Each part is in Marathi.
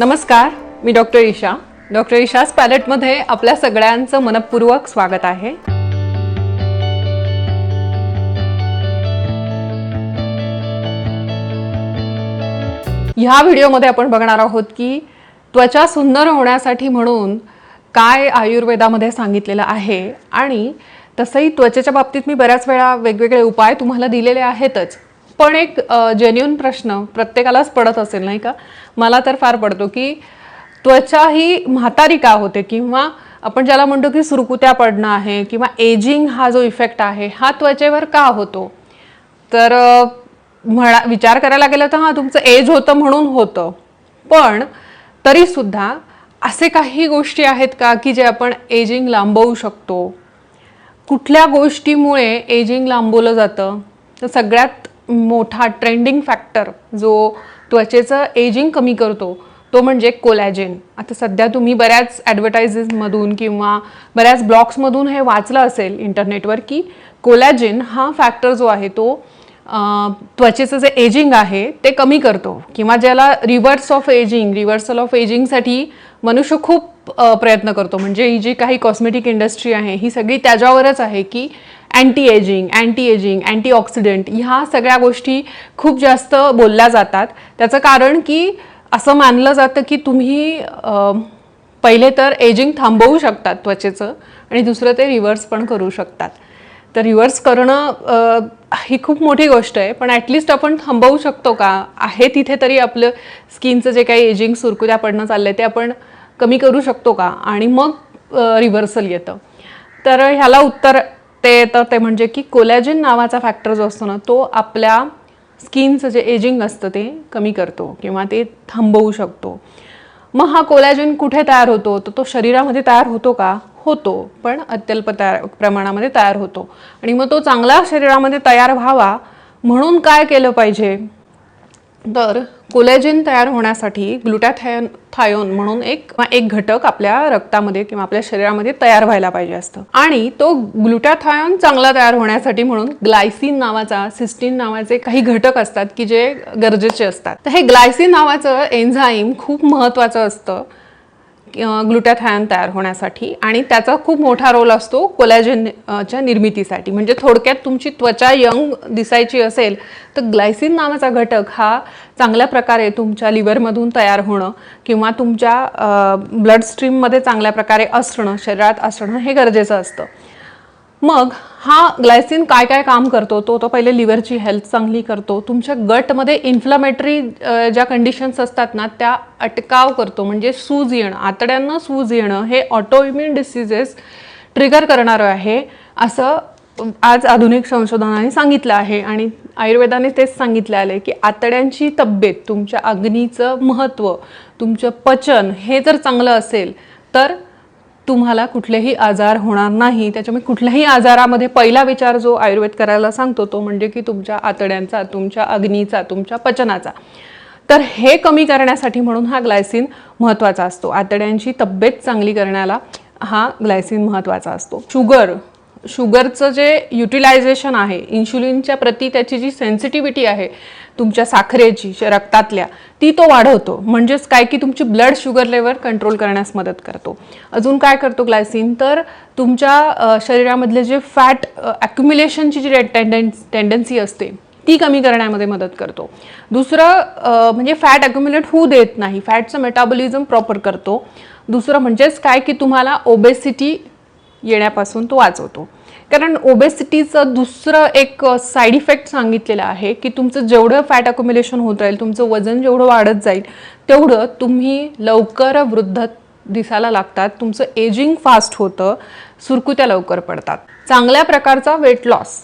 नमस्कार मी डॉक्टर ईशा. डॉक्टर ईशास पॅलेटमध्ये आपल्या सगळ्यांचं मनपूर्वक स्वागत आहे. ह्या व्हिडिओमध्ये आपण बघणार आहोत की त्वचा सुंदर होण्यासाठी म्हणून काय आयुर्वेदामध्ये सांगितलेलं आहे आणि तसंही त्वचेच्या बाबतीत मी बऱ्याच वेळा वेगवेगळे उपाय तुम्हाला दिलेले आहेतच. पण एक जेन्युन प्रश्न प्रत्येकालाच पडत असेल नाही का? मला तर फार पडतो की त्वचा ही म्हातारी का होते? किंवा आपण ज्याला म्हणतो की सुरकुत्या पडणं आहे किंवा एजिंग हा जो इफेक्ट आहे हा त्वचेवर का होतो? तर म्हणा विचार करायला गेलं तर हां तुमचं एज होतं म्हणून होतं. पण तरीसुद्धा असे काही गोष्टी आहेत का की जे आपण एजिंग लांबवू शकतो? कुठल्या गोष्टीमुळे एजिंग लांबवलं जातं? तर सगळ्यात मोठा ट्रेंडिंग फॅक्टर जो त्वचेचं एजिंग कमी करतो तो म्हणजे कोलॅजेन आता सध्या तुम्ही बऱ्याच ॲडव्हर्टायजेसमधून किंवा बऱ्याच ब्लॉग्समधून हे वाचलं असेल इंटरनेटवर की कोलॅजेन हा फॅक्टर जो आहे तो त्वचेचं जे एजिंग आहे ते कमी करतो. किंवा ज्याला reverse of ageing reversal of एजिंगसाठी मनुष्य खूप प्रयत्न करतो. म्हणजे ही जी काही कॉस्मेटिक इंडस्ट्री आहे ही सगळी त्याच्यावरच आहे की anti ageing anti ageing antioxidant ह्या सगळ्या गोष्टी खूप जास्त बोलल्या जातात. त्याचं कारण की असं मानलं जातं की तुम्ही पहिले तर एजिंग थांबवू शकतात त्वचेचं आणि दुसरं ते रिव्हर्स पण करू शकतात. तर रिव्हर्स करणं ही खूप मोठी गोष्ट आहे. पण ॲटलिस्ट आपण थांबवू शकतो का? आहे तिथे तरी आपलं स्किनचं जे काही एजिंग सुरकुत्या पडणं चाललं आहे ते आपण कमी करू शकतो का? आणि मग रिव्हर्सल येतं. तर ह्याला उत्तर ते येतं ते म्हणजे की कोलॅजिन नावाचा फॅक्टर जो असतो ना तो आपल्या स्किनचं जे एजिंग असतं ते कमी करतो किंवा ते थांबवू शकतो. मग हा कोलॅजिन कुठे तयार होतो? तर तो शरीरामध्ये तयार होतो का? होतो पण अत्यल्प तयार प्रमाणामध्ये तयार होतो. आणि मग तो चांगला शरीरामध्ये तयार व्हावा म्हणून काय केलं पाहिजे? तर कोलेजिन तयार होण्यासाठी ग्लुटॅथायन थायोन म्हणून एक एक घटक आपल्या रक्तामध्ये किंवा आपल्या शरीरामध्ये तयार व्हायला पाहिजे असतं. आणि तो ग्लुटॅथायन चांगला तयार होण्यासाठी म्हणून ग्लायसिन नावाचा सिस्टीन नावाचे काही घटक असतात की जे गरजेचे असतात. तर हे ग्लायसिन नावाचं एन्झाईम खूप महत्त्वाचं असतं. ग्लुटॅथायन तयार होण्यासाठी आणि त्याचा खूप मोठा रोल असतो कोलॅजनच्या निर्मितीसाठी. म्हणजे थोडक्यात तुमची त्वचा यंग दिसायची असेल तर ग्लायसिन नावाचा घटक हा चांगल्या प्रकारे तुमच्या लिव्हरमधून तयार होणं किंवा तुमच्या ब्लड स्ट्रीममध्ये चांगल्या प्रकारे असणं शरीरात असणं हे गरजेचं असतं. मग हा ग्लायसिन काय काय काम करतो? तो तो पहिले लिव्हरची हेल्थ चांगली करतो. तुमच्या गटमध्ये इन्फ्लमेटरी ज्या कंडिशन्स असतात ना त्या अटकाव करतो. म्हणजे सूज येणं आतड्यांना सूज येणं हे ऑटोइम्युन डिसिजेस ट्रिगर करणारं आहे असं आज आधुनिक संशोधनाने सांगितलं आहे. आणि आयुर्वेदाने तेच सांगितलं आलं की आतड्यांची तब्येत तुमच्या अग्नीचं महत्त्व तुमचं पचन हे जर चांगलं असेल तर तुम्हाला कुठलेही आजार होणार नाही. त्याच्यामुळे कुठल्याही आजारामध्ये पहिला विचार जो आयुर्वेद करायला सांगतो तो म्हणजे की तुमच्या आतड्यांचा तुमच्या अग्नीचा तुमच्या पचनाचा. तर हे कमी करण्यासाठी म्हणून हा ग्लायसिन महत्त्वाचा असतो. आतड्यांची तब्येत चांगली करण्याला हा ग्लायसिन महत्त्वाचा असतो. शुगर शुगरचं जे युटिलायझेशन आहे इन्शुलिनच्या प्रती त्याची जी सेन्सिटिव्हिटी आहे तुमच्या साखरेची रक्तातल्या ती तो वाढवतो. म्हणजेच काय की तुमची ब्लड शुगर लेवल कंट्रोल करण्यास मदत करतो. अजून काय करतो ग्लायसिन तर तुमच्या शरीरामधले जे फॅट ॲक्युम्युलेशनची जी टेंडन्स टेंडन्सी असते ती कमी करण्यामध्ये मदत करतो. दुसरं म्हणजे फॅट ॲक्युम्युलेट होऊ देत नाही. फॅटचं मेटाबॉलिझम प्रॉपर करतो. दुसरं म्हणजेच काय की तुम्हाला ओबेसिटी येण्यापासून तो वाचवतो. कारण ओबेसिटीचं दुसरं एक साईड इफेक्ट सांगितलेलं आहे की तुमचं जेवढं फॅट अकोम्युलेशन होत राहील तुमचं वजन जेवढं वाढत जाईल तेवढं तुम्ही लवकर वृद्ध दिसायला लागतात. तुमचं एजिंग फास्ट होतं सुरकुत्या लवकर पडतात. चांगल्या प्रकारचा वेट लॉस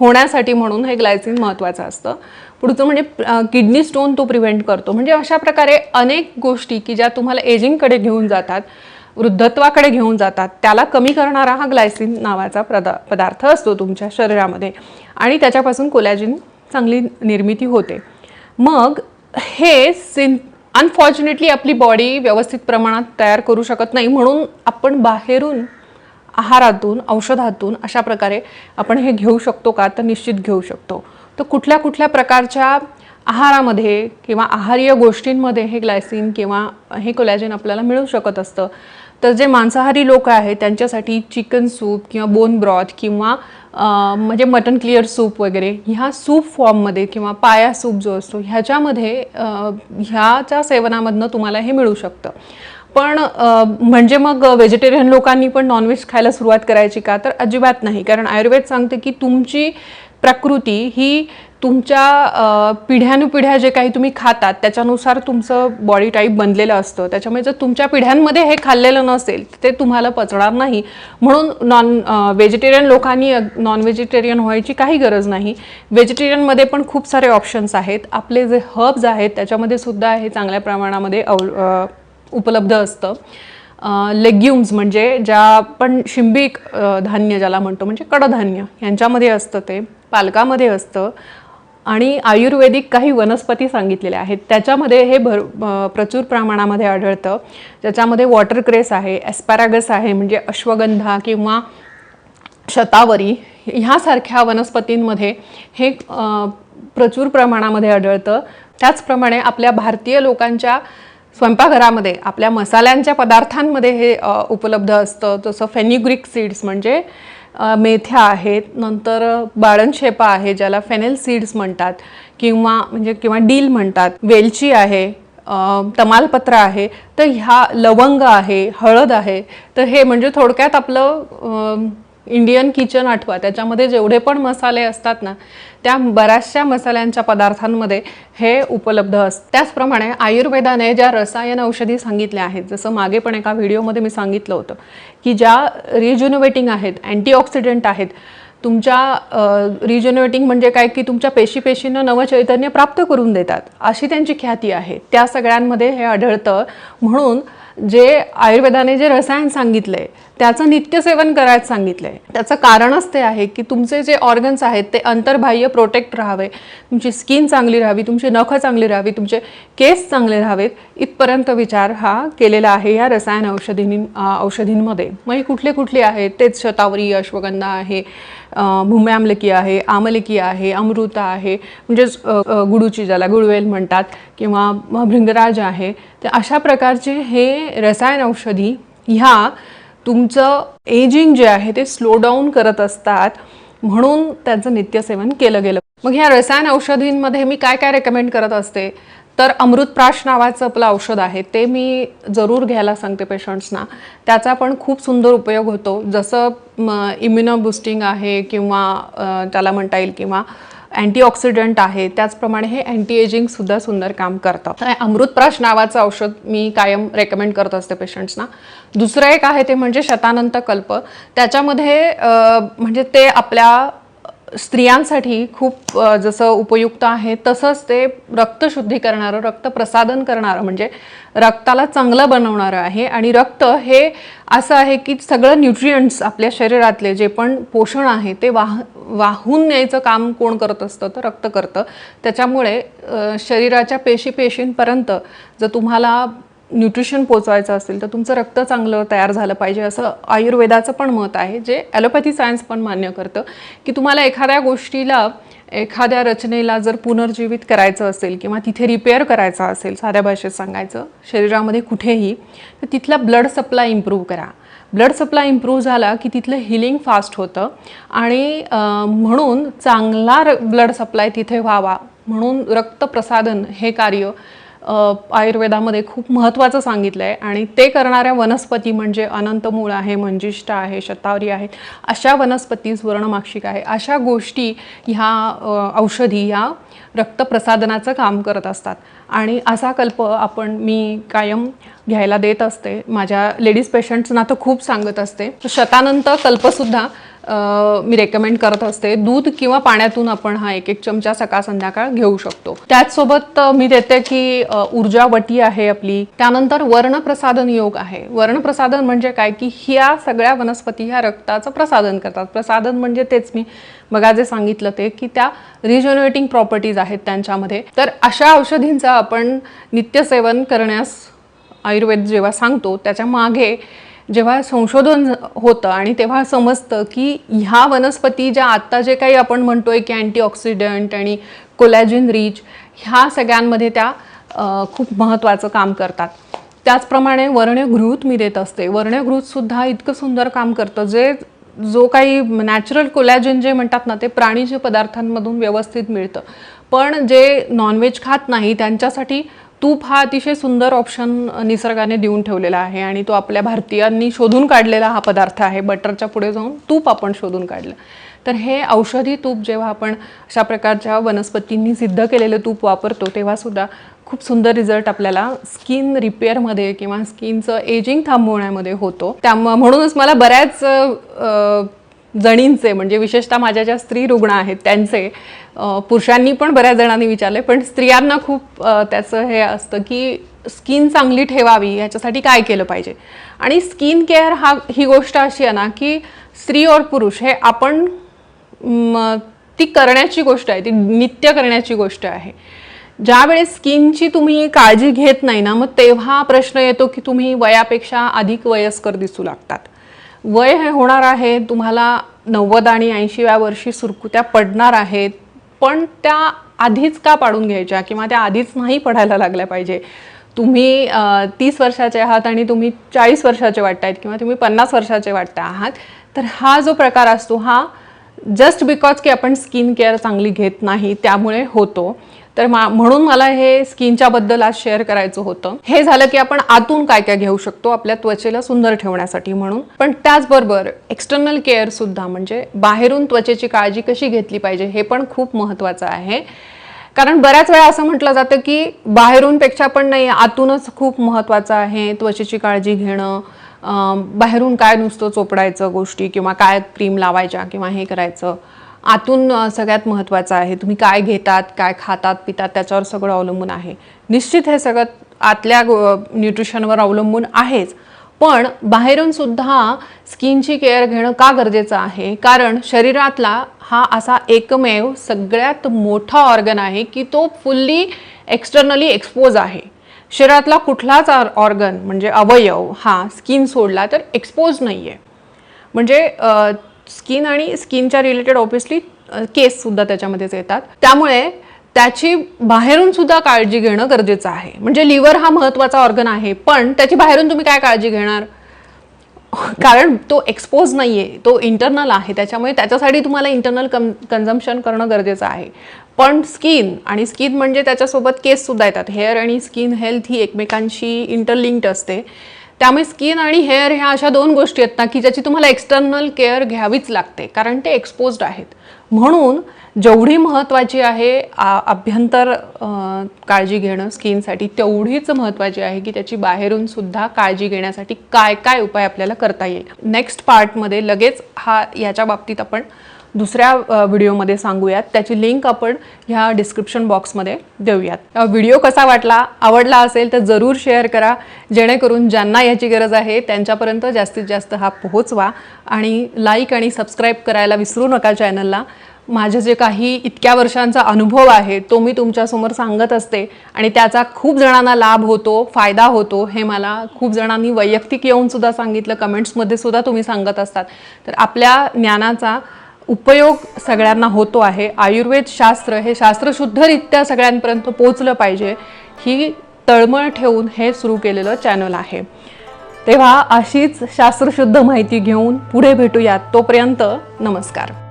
होण्यासाठी म्हणून हे ग्लायसिन महत्त्वाचं असतं. पुढचं म्हणजे किडनी स्टोन तो प्रिव्हेंट करतो. म्हणजे अशा प्रकारे अनेक गोष्टी की ज्या तुम्हाला एजिंगकडे घेऊन जातात वृद्धत्वाकडे घेऊन जातात. त्याला कमी करणारा हा ग्लायसिन नावाचा पदा पदार्थ असतो तुमच्या शरीरामध्ये. आणि त्याच्यापासून कोलॅजिन चांगली निर्मिती होते. मग हे सिन अनफॉर्च्युनेटली आपली बॉडी व्यवस्थित प्रमाणात तयार करू शकत नाही. म्हणून आपण बाहेरून आहारातून औषधातून अशा प्रकारे आपण हे घेऊ शकतो का? तर निश्चित घेऊ शकतो. तर कुठल्या कुठल्या प्रकारच्या आहारामध्ये किंवा आहारीय गोष्टींमध्ये हे ग्लायसिन किंवा हे कोलॅजिन आपल्याला मिळू शकत असतं? तर जे मांसाहारी लोक आहेत त्यांच्यासाठी चिकन सूप किंवा बोन ब्रॉथ किंवा म्हणजे मटन क्लिअर सूप वगैरे ह्या सूप फॉर्ममध्ये किंवा पाया सूप जो असतो ह्याच्यामध्ये ह्याच्या सेवनामधनं तुम्हाला हे मिळू शकतं. पण म्हणजे मग व्हेजिटेरियन लोकांनी पण नॉनव्हेज खायला सुरुवात करायची का? तर अजिबात नाही. कारण आयुर्वेद सांगते की तुमची प्रकृती ही तुमच्या पिढ्यानुपिढ्या जे काही तुम्ही खातात त्याच्यानुसार तुमचं बॉडी टाईप बनलेलं असतं. त्याच्यामुळे जर तुमच्या पिढ्यांमध्ये हे खाल्लेलं नसेल ते तुम्हाला पचणार नाही. म्हणून नॉन व्हेजिटेरियन लोकांनी नॉन व्हेजिटेरियन व्हायची काही गरज नाही. व्हेजिटेरियनमध्ये पण खूप सारे ऑप्शन्स आहेत. आपले जे हर्ब्स आहेत त्याच्यामध्ये सुद्धा हे चांगल्या प्रमाणामध्ये अव उपलब्ध असतं. लेग्युम्स म्हणजे ज्या पण शिंबिक धान्य ज्याला म्हणतो म्हणजे कडधान्य यांच्यामध्ये असतं ते. पालकामध्ये असतं. आणि आयुर्वेदिक काही वनस्पती सांगितलेल्या आहेत. त्याच्यामध्ये हे भर प्रचूर प्रमाणामध्ये आढळतं. ज्याच्यामध्ये वॉटर क्रेस आहे ॲस्पॅरागस आहे म्हणजे अश्वगंधा किंवा शतावरी ह्यासारख्या वनस्पतींमध्ये हे प्रचूर प्रमाणामध्ये आढळतं. त्याचप्रमाणे आपल्या भारतीय लोकांच्या स्वयंपाकघरामध्ये आपल्या मसाल्यांच्या पदार्थांमध्ये हे उपलब्ध असतं. जसं फेन्युग्रिक सीड्स म्हणजे मेथ्या आहेत नंतर बाळणशेपा आहे ज्याला फेनेल सीड्स म्हणतात किंवा म्हणजे किंवा डील म्हणतात. वेलची आहे तमालपत्र आहे तर ह्या लवंग आहे हळद आहे तर हे म्हणजे थोडक्यात आपलं इंडियन किचन आठवा. त्याच्यामध्ये जेवढे पण मसाले असतात ना त्या बऱ्याचशा मसाल्यांच्या पदार्थांमध्ये हे उपलब्ध असत त्याचप्रमाणे आयुर्वेदाने ज्या रसायन औषधी सांगितल्या आहेत जसं मागे पण एका व्हिडिओमध्ये मी सांगितलं होतं की ज्या रिज्युनोवेटिंग आहेत अँटीऑक्सिडंट आहेत तुमच्या रिज्युनिवेटिंग म्हणजे काय की तुमच्या पेशी पेशींना नवं चैतन्य प्राप्त करून देतात अशी त्यांची ख्याती आहे. त्या सगळ्यांमध्ये हे आढळतं. म्हणून जे आयुर्वेदाने जे रसायन सांगितलंय त्याचं नित्यसेवन करायचं सांगितलंय. त्याचं कारणच ते आहे की तुमचे जे ऑर्गन्स आहेत ते अंतर्बाह्य प्रोटेक्ट राहावे. तुमची स्किन चांगली राहावी तुमची नखं चांगली राहावी तुमचे केस चांगले राहावेत. इथपर्यंत विचार हा केलेला आहे या रसायन औषधींनी औषधींमध्ये. मग हे कुठले कुठले आहेत? तेच शतावरी अश्वगंधा आहे भूम्यामलकी आहे आमलकी आहे अमृता आहे म्हणजेच गुडूची ज्याला गुडवेल म्हणतात किंवा म- भृंगराज आहे तर अशा प्रकारचे हे रसायन औषधी ह्या तुमचं एजिंग जे आहे ते स्लो डाऊन करत असतात. म्हणून त्यांचं नित्यसेवन केलं गेलं. मग ह्या रसायन औषधींमध्ये मी काय काय रेकमेंड करत असते? तर अमृतप्राश नावाचं आपलं औषध आहे ते मी जरूर घ्यायला सांगते पेशंट्सना त्याचा पण खूप सुंदर उपयोग होतो. जसं इम्युनो बुस्टिंग आहे किंवा त्याला म्हणता येईल किंवा अँटीऑक्सिडंट आहे त्याचप्रमाणे हे अँटी एजिंगसुद्धा सुंदर काम करतं. अमृतप्राश नावाचं औषध मी कायम रेकमेंड करत असते पेशंट्सना दुसरं एक आहे ते म्हणजे शतानंत कल्प. त्याच्यामध्ये म्हणजे ते आपल्या स्त्रियांसाठी खूप जसं उपयुक्त आहे तसंच ते रक्तशुद्धी करणारं रक्त प्रसादन करणारं म्हणजे रक्ताला चांगलं बनवणारं आहे. आणि रक्त हे असं आहे की सगळं न्यूट्रियंट्स आपल्या शरीरातले जे पण पोषण आहे ते वाह वाहून न्यायचं काम कोण करत असतं तर रक्त करतं. त्याच्यामुळे शरीराच्या पेशी पेशींपर्यंत जर तुम्हाला न्यूट्रिशन पोचवायचं असेल तर तुमचं रक्त चांगलं तयार झालं पाहिजे असं आयुर्वेदाचं पण मत आहे जे ॲलोपॅथी सायन्स पण मान्य करतं की तुम्हाला एखाद्या गोष्टीला एखाद्या रचनेला जर पुनर्जीवित करायचं असेल किंवा तिथे रिपेअर करायचं असेल साध्या भाषेत सांगायचं शरीरामध्ये कुठेही तर तिथला ब्लड सप्लाय इम्प्रूव्ह करा. ब्लड सप्लाय इम्प्रूव्ह झाला की तिथलं हिलिंग फास्ट होतं आणि म्हणून चांगला र ब्लड सप्लाय तिथे व्हावा. म्हणून रक्तप्रसादन हे कार्य आयुर्वेदामध्ये खूप महत्त्वाचं सांगितलं आहे आणि ते करणाऱ्या वनस्पती म्हणजे अनंतमूळ आहे मंजिष्ठा आहे शतावरी आहेत अशा वनस्पती सुवर्णमाक्षिक आहे. अशा गोष्टी ह्या औषधी ह्या रक्तप्रसादनाचं काम करत असतात. आणि असा कल्प आपण मी कायम घ्यायला देत असते. माझ्या लेडीज पेशंट्सना तर खूप सांगत असते. शतानंत कल्पसुद्धा मी रेकमेंड करत असते. दूध किंवा पाण्यातून आपण हा एक एक चमचा सकाळ संध्याकाळ घेऊ शकतो. त्याचसोबत मी देते की ऊर्जावटी आहे आपली. त्यानंतर वर्णप्रसादन योग आहे. वर्णप्रसादन म्हणजे काय? की ह्या सगळ्या वनस्पती ह्या रक्ताचं प्रसादन करतात. प्रसादन म्हणजे तेच मी बघा जे सांगितलं ते की त्या रिजनरेटिंग प्रॉपर्टीज आहेत त्यांच्यामध्ये. तर अशा औषधींचा आपण नित्यसेवन करण्यास आयुर्वेद जेव्हा सांगतो त्याच्यामागे जेव्हा संशोधन होतं आणि तेव्हा समजतं की ह्या वनस्पती ज्या आत्ता जे काही आपण म्हणतोय की अँटीऑक्सिडंट आणि कोलॅजिन रिच ह्या सगळ्यांमध्ये त्या खूप महत्त्वाचं काम करतात. त्याचप्रमाणे वर्णगृत मी देत असते. वर्णगृतसुद्धा इतकं सुंदर काम करतं. जे जो काही नॅचरल कोलॅजन जे म्हणतात ना ते प्राणीच्या पदार्थांमधून व्यवस्थित मिळतं. पण जे नॉनव्हेज खात नाही त्यांच्यासाठी तूप हा अतिशय सुंदर ऑप्शन निसर्गाने देऊन ठेवलेला आहे आणि तो आपल्या भारतीयांनी शोधून काढलेला हा पदार्थ आहे. बटरच्या पुढे जाऊन तूप आपण शोधून काढलं. तर हे औषधी तूप जेव्हा आपण अशा प्रकारच्या वनस्पतींनी सिद्ध केलेलं तूप वापरतो तेव्हासुद्धा खूप सुंदर रिझल्ट आपल्याला स्किन रिपेअरमध्ये किंवा स्किनचं एजिंग थांबवण्यामध्ये होतो. त्या म्हणूनच मला बऱ्याच जणींचे म्हणजे विशेषतः माझ्या ज्या स्त्री रुग्ण आहेत त्यांचे पुरुषांनी पण बऱ्याच जणांनी विचारले पण स्त्रियांना खूप त्याचं हे असतं की स्किन चांगली ठेवावी याच्यासाठी काय केलं पाहिजे? आणि स्किन केअर हा ही गोष्ट अशी आहे ना की स्त्री और पुरुष हे आपण ती करण्याची गोष्ट आहे ती नित्य करण्याची गोष्ट आहे. ज्यावेळेस स्किनची तुम्ही काळजी घेत नाही ना मग तेव्हा प्रश्न येतो की तुम्ही वयापेक्षा अधिक वयस्कर दिसू लागतात. वय हे होणार आहे तुम्हाला नव्वद आणि ऐंशीव्या वर्षी सुरकुत्या पडणार आहेत पण त्या आधीच का पाडून घ्यायच्या किंवा त्या आधीच नाही पडायला लागल्या पाहिजे? तुम्ही तीस वर्षाचे आहात आणि तुम्ही चाळीस वर्षाचे वाटतायत किंवा तुम्ही पन्नास वर्षाचे वाटता आहात तर हा जो प्रकार असतो हा जस्ट बिकॉज की आपण स्किन केअर चांगली घेत नाही त्यामुळे होतो. तर म्हणून मला हे स्किनच्या बद्दल आज शेअर करायचं होतं. हे झालं की आपण आतून काय काय घेऊ शकतो आपल्या त्वचेला सुंदर ठेवण्यासाठी म्हणून. पण त्याचबरोबर एक्सटर्नल केअर सुद्धा म्हणजे बाहेरून त्वचेची काळजी कशी घेतली पाहिजे हे पण खूप महत्त्वाचं आहे. कारण बऱ्याच वेळा असं म्हटलं जातं की बाहेरून पेक्षा पण नाही आतूनच खूप महत्त्वाचं आहे त्वचेची काळजी घेणं. बाहेरून काय नुसतं चोपडायचं गोष्टी किंवा काय क्रीम लावायच्या किंवा हे करायचं. आतून सगळ्यात महत्त्वाचं आहे तुम्ही काय घेतात काय खातात पितात त्याच्यावर सगळं अवलंबून आहे. निश्चित हे सगळं आतल्या न्यूट्रिशनवर अवलंबून आहेच. पण बाहेरून सुद्धा स्किनची केअर घेणं का गरजेचं आहे? कारण शरीरातला हा असा एकमेव सगळ्यात मोठा ऑर्गन आहे की तो फुल्ली एक्सटर्नली एक्सपोज आहे. शरीरातला कुठलाच ऑर्गन म्हणजे अवयव हा स्किन सोडला तर एक्सपोज नाही आहे म्हणजे स्किन आणि स्किनच्या रिलेटेड ऑब्विसली केससुद्धा त्याच्यामध्येच येतात. त्यामुळे त्याची बाहेरून सुद्धा काळजी घेणं गरजेचं आहे. म्हणजे लिव्हर हा महत्त्वाचा ऑर्गन आहे पण त्याची बाहेरून तुम्ही काय काळजी घेणार? कारण तो एक्सपोज नाही आहे तो इंटरनल आहे त्याच्यामुळे त्याच्यासाठी तुम्हाला इंटरनल कम कन्झम्पशन करणं गरजेचं आहे. पण स्किन आणि स्किन म्हणजे त्याच्यासोबत केससुद्धा येतात. हेअर आणि स्किन हेल्थ ही एकमेकांशी इंटरलिंक्ड असते. त्यामुळे स्किन आणि हेअर ह्या अशा दोन गोष्टी आहेत ना की ज्याची तुम्हाला एक्सटर्नल केअर घ्यावीच लागते कारण ते एक्सपोज्ड आहेत. म्हणून जेवढी महत्त्वाची आहे आ- अभ्यंतर काळजी घेणं स्किनसाठी तेवढीच महत्त्वाची आहे की त्याची बाहेरून सुद्धा काळजी घेण्यासाठी काय काय उपाय आपल्याला करता येईल. नेक्स्ट पार्टमध्ये लगेच हा याच्या बाबतीत आपण दुसऱ्या व्हिडिओमध्ये सांगूयात. त्याची लिंक आपण ह्या डिस्क्रिप्शन बॉक्समध्ये देऊयात. व्हिडिओ कसा वाटला आवडला असेल तर जरूर शेअर करा. जेणेकरून ज्यांना याची गरज आहे त्यांच्यापर्यंत जास्तीत जास्त हा पोहोचवा. आणि लाईक आणि सबस्क्राईब करायला विसरू नका चॅनलला माझे जे काही इतक्या वर्षांचा अनुभव आहे तो मी तुमच्यासमोर सांगत असते आणि त्याचा खूप जणांना लाभ होतो फायदा होतो हे मला खूप जणांनी वैयक्तिक येऊन सुद्धा सांगितलं कमेंट्समध्ये सुद्धा तुम्ही सांगत असतात. तर आपल्या ज्ञानाचा उपयोग सगळ्यांना होतो आहे. आयुर्वेद शास्त्र हे शास्त्रशुद्धरित्या सगळ्यांपर्यंत पोचलं पाहिजे ही तळमळ ठेवून हे सुरू केलेलं चॅनल आहे. तेव्हा अशीच शास्त्रशुद्ध माहिती घेऊन पुढे भेटूयात. तोपर्यंत नमस्कार.